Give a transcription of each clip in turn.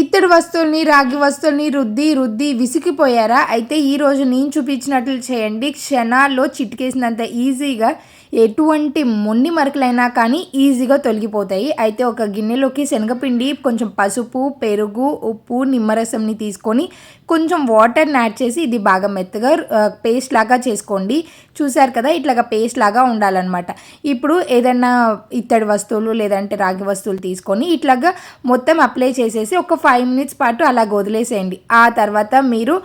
ఇత్తడి వస్తువుల్ని రాగి వస్తువుల్ని రుద్ది రుద్ది విసిగిపోయారా? అయితే ఈరోజు నేను చూపించినట్లు చేయండి. క్షణాల్లో చిటికేసినంత ఈజీగా ఎటువంటి మొన్ని మరకలైనా కానీ ఈజీగా తొలగిపోతాయి. అయితే ఒక గిన్నెలోకి శనగపిండి కొంచెం పసుపు పెరుగు ఉప్పు నిమ్మరసంని తీసుకొని కొంచెం వాటర్ని యాడ్ చేసి ఇది బాగా మెత్తగా పేస్ట్ లాగా చేసుకోండి. చూసారు కదా ఇట్లాగా పేస్ట్ లాగా ఉండాలన్నమాట. ఇప్పుడు ఏదైనా ఇత్తడి వస్తువులు లేదంటే రాగి వస్తువులు తీసుకొని ఇట్లాగా మొత్తం అప్లై చేసేసి ఒక ఫైవ్ మినిట్స్ పాటు అలా వదిలేసేయండి. ఆ తర్వాత మీరు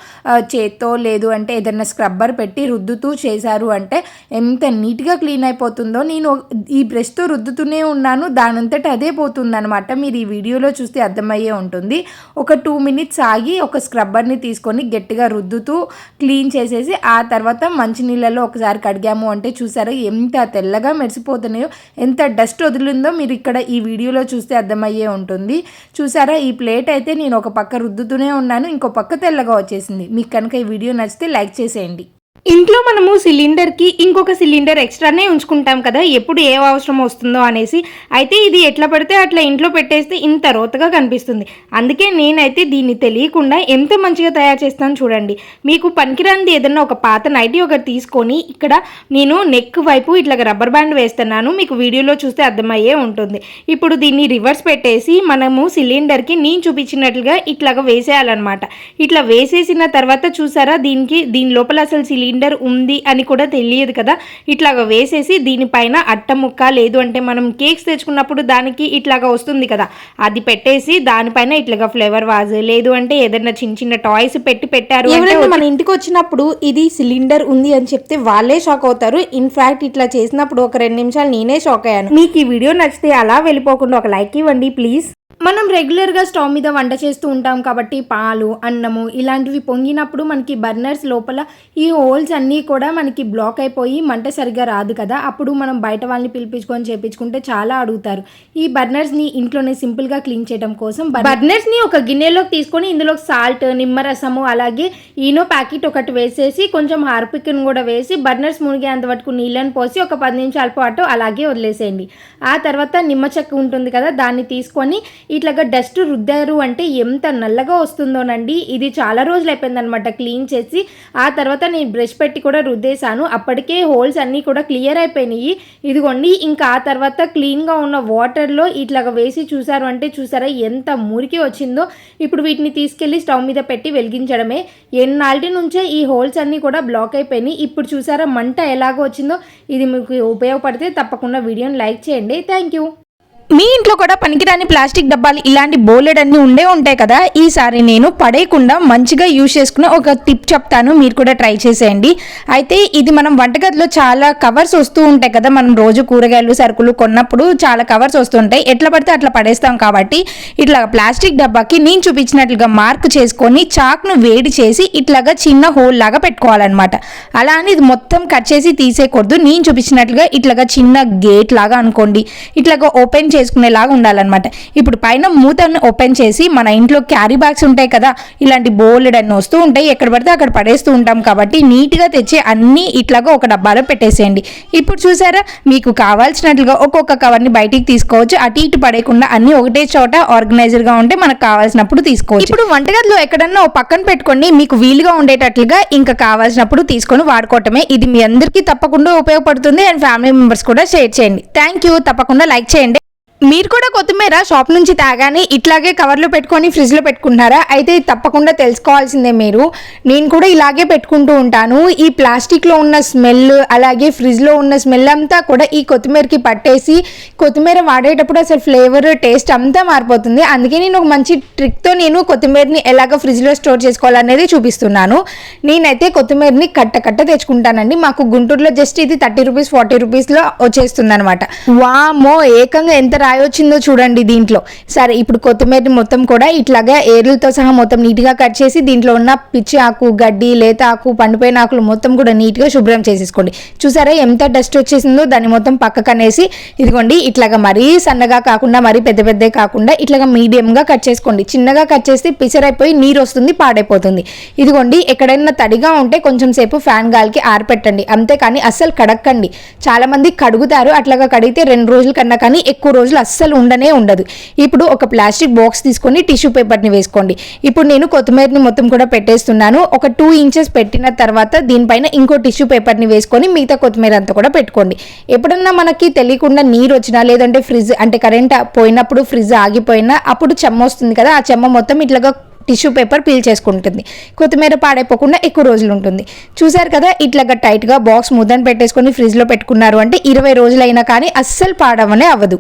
చేత్తో లేదు అంటే ఏదైనా స్క్రబ్బర్ పెట్టి రుద్దుతూ చేశారు అంటే ఎంత నీట్గా క్లీన్ క్లీన్ అయిపోతుందో నేను ఈ బ్రష్తో రుద్దుతూనే ఉన్నాను దానంతట అదే పోతుందనమాట మీరు ఈ వీడియోలో చూస్తే అర్థమయ్యే ఉంటుంది. ఒక టూ మినిట్స్ ఆగి ఒక స్క్రబ్బర్ని తీసుకొని గట్టిగా రుద్దుతూ క్లీన్ చేసేసి ఆ తర్వాత మంచినీళ్ళలో ఒకసారి కడిగాము అంటే చూసారా ఎంత తెల్లగా మెరిసిపోతున్నాయో ఎంత డస్ట్ వదిలిందో మీరు ఇక్కడ ఈ వీడియోలో చూస్తే అర్థమయ్యే ఉంటుంది. చూసారా ఈ ప్లేట్ అయితే నేను ఒక పక్క రుద్దుతూనే ఉన్నాను ఇంకో పక్క తెల్లగా వచ్చేసింది. మీకు కనుక ఈ వీడియో నచ్చితే లైక్ చేసేయండి. ఇంట్లో మనము సిలిండర్కి ఇంకొక సిలిండర్ ఎక్స్ట్రానే ఉంచుకుంటాం కదా ఎప్పుడు ఏ అవసరం వస్తుందో అనేసి. అయితే ఇది ఎట్లా పడితే అట్లా ఇంట్లో పెట్టేస్తే ఇంత రోతగా కనిపిస్తుంది. అందుకే నేనైతే దీన్ని తెలియకుండా ఎంత మంచిగా తయారు చేస్తాను చూడండి. మీకు పనికిరానిది ఏదన్నా ఒక పాత నైటీ ఒకటి తీసుకొని ఇక్కడ నేను నెక్ వైపు ఇట్లా రబ్బర్ బ్యాండ్ వేస్తున్నాను. మీకు వీడియోలో చూస్తే అర్థమయ్యే ఉంటుంది. ఇప్పుడు దీన్ని రివర్స్ పెట్టేసి మనము సిలిండర్కి నేను చూపించినట్లుగా ఇట్లాగా వేసేయాలన్నమాట. ఇట్లా వేసేసిన తర్వాత చూసారా దీనికి దీని లోపల అసలు సిలిండర్ ఉంది అని కూడా తెలియదు కదా. ఇట్లాగా వేసేసి దీనిపైన అట్ట ముక్క లేదు అంటే మనం కేక్స్ తెచ్చుకున్నప్పుడు దానికి ఇట్లాగా వస్తుంది కదా. అది పెట్టేసి దానిపైన ఇట్లాగా ఫ్లేవర్ వాజ్ లేదు అంటే ఏదైనా చిన్న చిన్న టాయ్స్ పెట్టి పెట్టారు మన ఇంటికి వచ్చినప్పుడు ఇది సిలిండర్ ఉంది అని చెప్తే వాళ్ళే షాక్ అవుతారు. ఇన్ఫాక్ట్ ఇట్లా చేసినప్పుడు ఒక రెండు నిమిషాలు నేనే షాక్ అయ్యాను. మీకు ఈ వీడియో నచ్చితే అలా వెళ్ళిపోకుండా ఒక లైక్ ఇవ్వండి ప్లీజ్. మనం రెగ్యులర్గా స్టవ్ మీద వంట చేస్తూ ఉంటాం కాబట్టి పాలు అన్నము ఇలాంటివి పొంగినప్పుడు మనకి బర్నర్స్ లోపల ఈ హోల్స్ అన్నీ కూడా మనకి బ్లాక్ అయిపోయి మంట సరిగ్గా రాదు కదా. అప్పుడు మనం బయట వాళ్ళని పిలిపించుకొని చేపించుకుంటే చాలా అడుగుతారు. ఈ బర్నర్స్ని ఇంట్లోనే సింపుల్గా క్లీన్ చేయడం కోసం బర్నర్స్ని ఒక గిన్నెలోకి తీసుకొని ఇందులో సాల్ట్ నిమ్మరసము అలాగే ఈనో ప్యాకెట్ ఒకటి వేసేసి కొంచెం హార్పిక్ని కూడా వేసి బర్నర్స్ మునిగేంత వరకు నీళ్ళని పోసి ఒక పది నిమిషాల పాటు అలాగే వదిలేసేయండి. ఆ తర్వాత నిమ్మ చెక్క ఉంటుంది కదా దాన్ని తీసుకొని ఇట్లాగా డస్ట్ రుద్దారు అంటే ఎంత నల్లగా వస్తుందోనండి. ఇది చాలా రోజులు అయిపోయిందనమాట క్లీన్ చేసి. ఆ తర్వాత నేను బ్రష్ పెట్టి కూడా రుద్దేశాను. అప్పటికే హోల్స్ అన్నీ కూడా క్లియర్ అయిపోయినాయి. ఇదిగోండి ఇంకా ఆ తర్వాత క్లీన్గా ఉన్న వాటర్లో ఇట్లాగా వేసి చూసారు అంటే చూసారా ఎంత మురికి వచ్చిందో. ఇప్పుడు వీటిని తీసుకెళ్ళి స్టవ్ మీద పెట్టి వెలిగించడమే. ఎన్నాళ్ళ నుంచే ఈ హోల్స్ అన్నీ కూడా బ్లాక్ అయిపోయినాయి. ఇప్పుడు చూసారా మంట ఎలాగో వచ్చిందో. ఇది మీకు ఉపయోగపడితే తప్పకుండా వీడియోని లైక్ చేయండి. Thank you. మీ ఇంట్లో కూడా పనికిరాని ప్లాస్టిక్ డబ్బాలు ఇలాంటి బోలెడ్ అన్ని ఉండే ఉంటాయి కదా ఈసారి నేను పడేయకుండా మంచిగా యూజ్ చేసుకునే ఒక టిప్ చెప్తాను మీరు కూడా ట్రై చేసేయండి. అయితే ఇది మనం వంటగదిలో చాలా కవర్స్ వస్తూ ఉంటాయి కదా మనం రోజు కూరగాయలు సరుకులు కొన్నప్పుడు చాలా కవర్స్ వస్తుంటాయి ఎట్లా పడితే అట్లా పడేస్తాం కాబట్టి ఇట్లా ప్లాస్టిక్ డబ్బాకి నేను చూపించినట్లుగా మార్క్ చేసుకొని చాక్ను వేడి చేసి ఇట్లాగా చిన్న హోల్ లాగా పెట్టుకోవాలన్నమాట. అలా అని ఇది మొత్తం కట్ చేసి తీసేయకూడదు నేను చూపించినట్లుగా ఇట్లాగా చిన్న గేట్ లాగా అనుకోండి. ఇట్లాగా ఓపెన్ చేసి చేసుకునేలాగా ఉండాలన్నమాట. ఇప్పుడు పైన మూతను ఓపెన్ చేసి మన ఇంట్లో క్యారీ బ్యాగ్స్ ఉంటాయి కదా ఇలాంటి బోల్డ్ అన్ని వస్తూ ఉంటాయి ఎక్కడ పడితే అక్కడ పడేస్తూ ఉంటాం కాబట్టి నీట్గా తెచ్చి అన్నీ ఇట్లాగా ఒక డబ్బాలో పెట్టేసేయండి. ఇప్పుడు చూసారా మీకు కావాల్సినట్లుగా ఒక్కొక్క కవర్ని బయటికి తీసుకోవచ్చు. అటు ఇటు పడేయకుండా అన్ని ఒకటే చోట ఆర్గనైజర్గా ఉంటే మనకు కావాల్సినప్పుడు తీసుకోవచ్చు. ఇప్పుడు వంటగదిలో ఎక్కడన్నా పక్కన పెట్టుకోండి మీకు వీలుగా ఉండేటట్లుగా ఇంకా కావాల్సినప్పుడు తీసుకొని వాడుకోవటమే. ఇది మీ అందరికీ తప్పకుండా ఉపయోగపడుతుంది అండ్ ఫ్యామిలీ మెంబర్స్ కూడా షేర్ చేయండి. Thank you. తప్పకుండా లైక్ చేయండి. మీరు కూడా కొత్తిమీర షాప్ నుంచి తాగానే ఇట్లాగే కవర్లో పెట్టుకొని ఫ్రిడ్జ్లో పెట్టుకుంటున్నారా? అయితే తప్పకుండా తెలుసుకోవాల్సిందే మీరు. నేను కూడా ఇలాగే పెట్టుకుంటూ ఉంటాను. ఈ ప్లాస్టిక్లో ఉన్న స్మెల్ అలాగే ఫ్రిడ్జ్లో ఉన్న స్మెల్ అంతా కూడా ఈ కొత్తిమీరకి పట్టేసి కొత్తిమీర వాడేటప్పుడు అసలు ఫ్లేవర్ టేస్ట్ అంతా మారిపోతుంది. అందుకే నేను ఒక మంచి ట్రిక్తో నేను కొత్తిమీరని ఎలాగ ఫ్రిడ్జ్లో స్టోర్ చేసుకోవాలనేది చూపిస్తున్నాను. నేనైతే కొత్తిమీరని కట్ట కట్ట తెచ్చుకుంటానండి. మాకు గుంటూరులో జస్ట్ ఇది థర్టీ రూపీస్ ఫార్టీ రూపీస్లో వచ్చేస్తుంది అనమాట వామో ఏకంగా ఎంత రాయొచ్చిందో చూడండి దీంట్లో. సరే ఇప్పుడు కొత్తిమీర మొత్తం కూడా ఇట్లాగా ఏర్లతో సహా మొత్తం నీట్గా కట్ చేసి దీంట్లో ఉన్న పిచ్చి ఆకు గడ్డి లేత ఆకు పండిపోయిన ఆకులు మొత్తం కూడా నీట్గా శుభ్రం చేసేసుకోండి. చూసారా ఎంత డస్ట్ వచ్చేసిందో? దాన్ని మొత్తం పక్కకు అనేసి ఇదిగోండి ఇట్లాగా మరీ సన్నగా కాకుండా మరీ పెద్ద పెద్ద కాకుండా ఇట్లాగా మీడియంగా కట్ చేసుకోండి. చిన్నగా కట్ చేస్తే పిసరైపోయి నీరు వస్తుంది పాడైపోతుంది. ఇదిగోండి ఎక్కడైనా తడిగా ఉంటే కొంచెం సేపు ఫ్యాన్ గాలికి ఆరపెట్టండి. అంతేకాని అస్సలు కడక్కండి. చాలామంది కడుగుతారు అట్లాగా కడిగితే రెండు రోజుల కన్నా కానీ ఎక్కువ రోజులు అస్సలు ఉండనే ఉండదు. ఇప్పుడు ఒక ప్లాస్టిక్ బాక్స్ తీసుకొని టిష్యూ పేపర్ని వేసుకోండి. ఇప్పుడు నేను కొత్తిమీరని మొత్తం కూడా పెట్టేస్తున్నాను. ఒక టూ ఇంచెస్ పెట్టిన తర్వాత దీనిపైన ఇంకో టిష్యూ పేపర్ని వేసుకొని మిగతా కొత్తిమీర అంతా కూడా పెట్టుకోండి. ఎప్పుడన్నా మనకి తెలియకుండా నీరు వచ్చినా లేదంటే ఫ్రిడ్జ్ అంటే కరెంట్ పోయినప్పుడు ఫ్రిడ్జ్ ఆగిపోయినా అప్పుడు చెమ్మ వస్తుంది కదా ఆ చెమ్మ మొత్తం ఇట్లాగా టిష్యూ పేపర్ పీల్ చేసుకుంటుంది. కొత్తిమీర పాడైపోకుండా ఎక్కువ రోజులు ఉంటుంది. చూసారు కదా ఇట్లాగా టైట్గా బాక్స్ ముద్దను పెట్టేసుకొని ఫ్రిడ్జ్లో పెట్టుకున్నారు అంటే ఇరవై రోజులైనా కానీ అస్సలు పాడవనే అవ్వదు.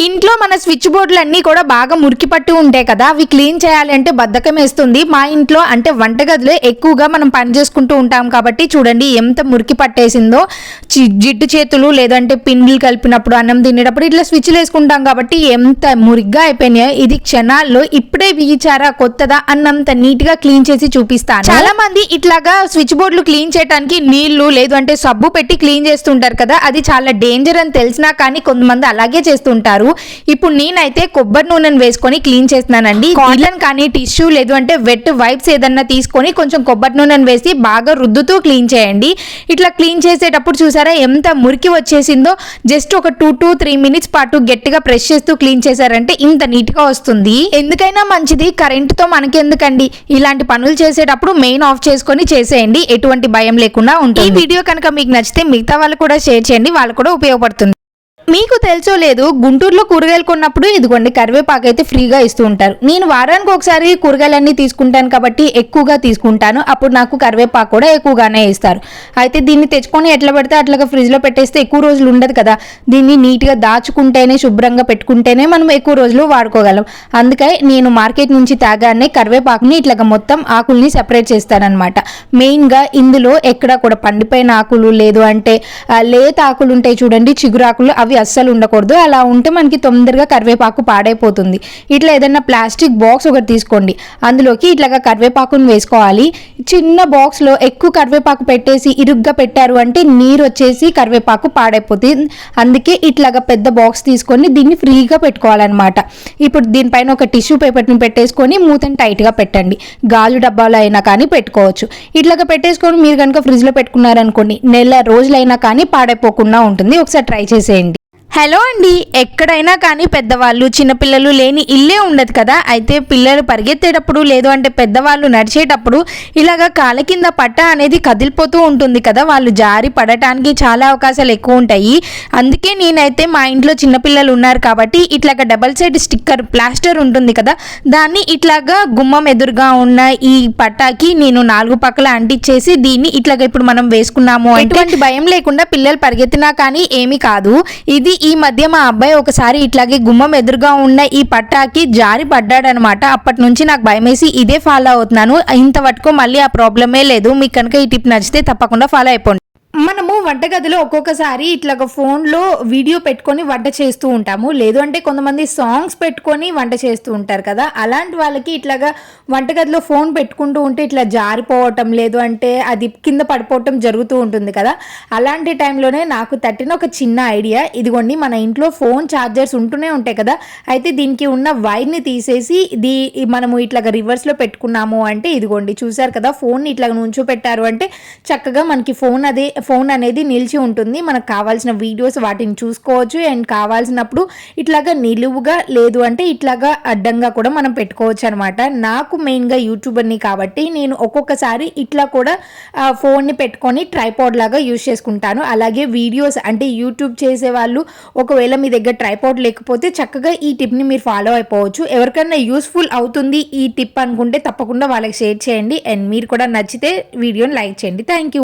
ఇంట్లో మన స్విచ్ బోర్డులు అన్నీ కూడా బాగా మురికి పట్టి ఉంటాయి కదా అవి క్లీన్ చేయాలి అంటే బద్ధకం వేస్తుంది. మా ఇంట్లో అంటే వంటగదిలో ఎక్కువగా మనం పని చేసుకుంటూ ఉంటాం కాబట్టి చూడండి ఎంత మురికి పట్టేసిందో. చి- జిడ్డు చేతులు లేదంటే పిండిలు కలిపినప్పుడు అన్నం తినేటప్పుడు ఇట్లా స్విచ్లు వేసుకుంటాం కాబట్టి ఎంత మురిగ్గా అయిపోయినాయో. ఇది క్షణాల్లో ఇప్పుడే వీచారా కొత్తదా అన్నంత నీట్గా క్లీన్ చేసి చూపిస్తాను. చాలా మంది ఇట్లాగా స్విచ్ బోర్డులు క్లీన్ చేయడానికి నీళ్ళు లేదు అంటే సబ్బు పెట్టి క్లీన్ చేస్తుంటారు కదా అది చాలా డేంజర్ అని తెలిసినా కానీ కొంతమంది అలాగే చేస్తుంటారు. ఇప్పుడు నేనైతే కొబ్బరి నూనెను వేసుకొని క్లీన్ చేస్తున్నానండి. కాటన్ కానీ టిష్యూ లేదు అంటే వెట్ వైప్స్ ఏదన్నా తీసుకొని కొంచెం కొబ్బరి నూనెను వేసి బాగా రుద్దుతూ క్లీన్ చేయండి. ఇట్లా క్లీన్ చేసేటప్పుడు చూసారా ఎంత మురికి వచ్చేసిందో? జస్ట్ ఒక టూ టు త్రీ మినిట్స్ పాటు గట్టిగా ప్రెస్ చేస్తూ క్లీన్ చేశారంటే ఇంత నీట్గా వస్తుంది. ఎందుకైనా మంచిది. కరెంట్తో మనకెందుకండి? ఇలాంటి పనులు చేసేటప్పుడు మెయిన్ ఆఫ్ చేసుకొని చేసేయండి. ఎటువంటి భయం లేకుండా ఉంటుంది. ఈ వీడియో కనుక మీకు నచ్చితే మిగతా వాళ్ళు కూడా షేర్ చేయండి. వాళ్ళు కూడా ఉపయోగపడుతుంది. మీకు తెలుసో లేదు గుంటూరులో కూరగాయలు కొన్నప్పుడు ఇదిగోండి కరివేపాకు అయితే ఫ్రీగా ఇస్తూ ఉంటారు. నేను వారానికి ఒకసారి కూరగాయలన్నీ తీసుకుంటాను కాబట్టి ఎక్కువగా తీసుకుంటాను. అప్పుడు నాకు కరివేపాకు కూడా ఎక్కువగానే ఇస్తారు. అయితే దీన్ని తెచ్చుకొని ఎట్లా పెడితే అట్లాగా ఫ్రిడ్జ్లో పెట్టేస్తే ఎక్కువ రోజులు ఉండదు కదా. దీన్ని నీట్గా దాచుకుంటేనే శుభ్రంగా పెట్టుకుంటేనే మనం ఎక్కువ రోజులు వాడుకోగలం. అందుకే నేను మార్కెట్ నుంచి తాగానే కరివేపాకుని ఇట్లాగా మొత్తం ఆకుల్ని సెపరేట్ చేస్తానన్నమాట. మెయిన్గా ఇందులో ఎక్కడ కూడా పండిపోయిన ఆకులు లేదు అంటే లేత ఆకులు ఉంటాయి చూడండి చిగురాకులు అవి అస్సలు ఉండకూడదు. అలా ఉంటే మనకి తొందరగా కరివేపాకు పాడైపోతుంది. ఇట్లా ఏదైనా ప్లాస్టిక్ బాక్స్ ఒకటి తీసుకోండి. అందులోకి ఇట్లాగా కరివేపాకుని వేసుకోవాలి. చిన్న బాక్స్లో ఎక్కువ కరివేపాకు పెట్టేసి ఇరుగ్గా పెట్టారు అంటే నీరు వచ్చేసి కరివేపాకు పాడైపోతుంది. అందుకే ఇట్లాగా పెద్ద బాక్స్ తీసుకొని దీన్ని ఫ్రీగా పెట్టుకోవాలన్నమాట. ఇప్పుడు దీనిపైన ఒక టిష్యూ పేపర్ని పెట్టేసుకొని మూతని టైట్గా పెట్టండి. గాజు డబ్బాలో అయినా కానీ పెట్టుకోవచ్చు. ఇట్లాగా పెట్టేసుకొని మీరు కనుక ఫ్రిడ్జ్లో పెట్టుకున్నారనుకోండి నెల రోజులైనా కానీ పాడైపోకుండా ఉంటుంది. ఒకసారి ట్రై చేసేయండి. హలో అండి. ఎక్కడైనా కానీ పెద్దవాళ్ళు చిన్నపిల్లలు లేని ఇల్లే ఉండదు కదా. అయితే పిల్లలు పరిగెత్తేటప్పుడు లేదు అంటే పెద్దవాళ్ళు నడిచేటప్పుడు ఇలాగ కాళ్ళ కింద పట్ట అనేది కదిలిపోతూ ఉంటుంది కదా. వాళ్ళు జారి పడటానికి చాలా అవకాశాలు ఎక్కువ ఉంటాయి. అందుకే నేనైతే మా ఇంట్లో చిన్నపిల్లలు ఉన్నారు కాబట్టి ఇట్లాగ డబల్ సైడ్ స్టిక్కర్ ప్లాస్టర్ ఉంటుంది కదా. దాన్ని ఇట్లాగా గుమ్మం ఎదురుగా ఉన్న ఈ పట్టాకి నేను నాలుగు పక్కల అంటించేసి దీన్ని ఇట్లాగ ఇప్పుడు మనం వేసుకున్నాము ఎటువంటి భయం లేకుండా పిల్లలు పరిగెత్తినా కానీ ఏమీ కాదు. ఇది ఈ మధ్య మా అబ్బాయి ఒకసారి ఇట్లాగే గుమ్మం ఎదురుగా ఉన్న ఈ పట్టాకి జారి పడ్డాడనమాట. అప్పటి నుంచి నాకు భయమేసి ఇదే ఫాలో అవుతున్నాను. ఇంతవరకు మళ్ళీ ఆ ప్రాబ్లమే లేదు. మీకు కనుక ఈ టిప్ నచ్చితే తప్పకుండా ఫాలో అయిపోండి. మనము వంటగదిలో ఒక్కొక్కసారి ఇట్లా ఫోన్లో వీడియో పెట్టుకొని వంట చేస్తూ ఉంటాము. లేదు అంటే కొంతమంది సాంగ్స్ పెట్టుకొని వంట చేస్తూ ఉంటారు కదా. అలాంటి వాళ్ళకి ఇట్లాగా వంటగదిలో ఫోన్ పెట్టుకుంటూ ఉంటే ఇట్లా జారిపోవటం లేదు అంటే అది కింద పడిపోవటం జరుగుతూ ఉంటుంది కదా. అలాంటి టైంలోనే నాకు తట్టిన ఒక చిన్న ఐడియా ఇదిగోండి మన ఇంట్లో ఫోన్ ఛార్జర్స్ ఉంటూనే ఉంటాయి కదా. అయితే దీనికి ఉన్న వైర్ని తీసేసి దీ మనము ఇట్లాగా రివర్స్లో పెట్టుకున్నాము అంటే ఇదిగోండి చూసారు కదా ఫోన్ ఇట్లా నుంచో పెట్టారు అంటే చక్కగా మనకి ఫోన్ అదే ఫోన్ అనేది నిలిచి ఉంటుంది. మనకు కావాల్సిన వీడియోస్ వాటిని చూసుకోవచ్చు. అండ్ కావాల్సినప్పుడు ఇట్లాగా నిలువుగా లేదు అంటే ఇట్లాగా అడ్డంగా కూడా మనం పెట్టుకోవచ్చు అనమాట నాకు మెయిన్గా యూట్యూబర్ని కాబట్టి నేను ఒక్కొక్కసారి ఇట్లా కూడా ఫోన్ని పెట్టుకొని ట్రైపాడ్ లాగా యూజ్ చేసుకుంటాను. అలాగే వీడియోస్ అంటే యూట్యూబ్ చేసే వాళ్ళు ఒకవేళ మీ దగ్గర ట్రైపాడ్ లేకపోతే చక్కగా ఈ టిప్ని మీరు ఫాలో అయిపోవచ్చు. ఎవరికైనా యూస్ఫుల్ అవుతుంది ఈ టిప్ అనుకుంటే తప్పకుండా వాళ్ళకి షేర్ చేయండి. అండ్ మీరు కూడా నచ్చితే వీడియోని లైక్ చేయండి. Thank you.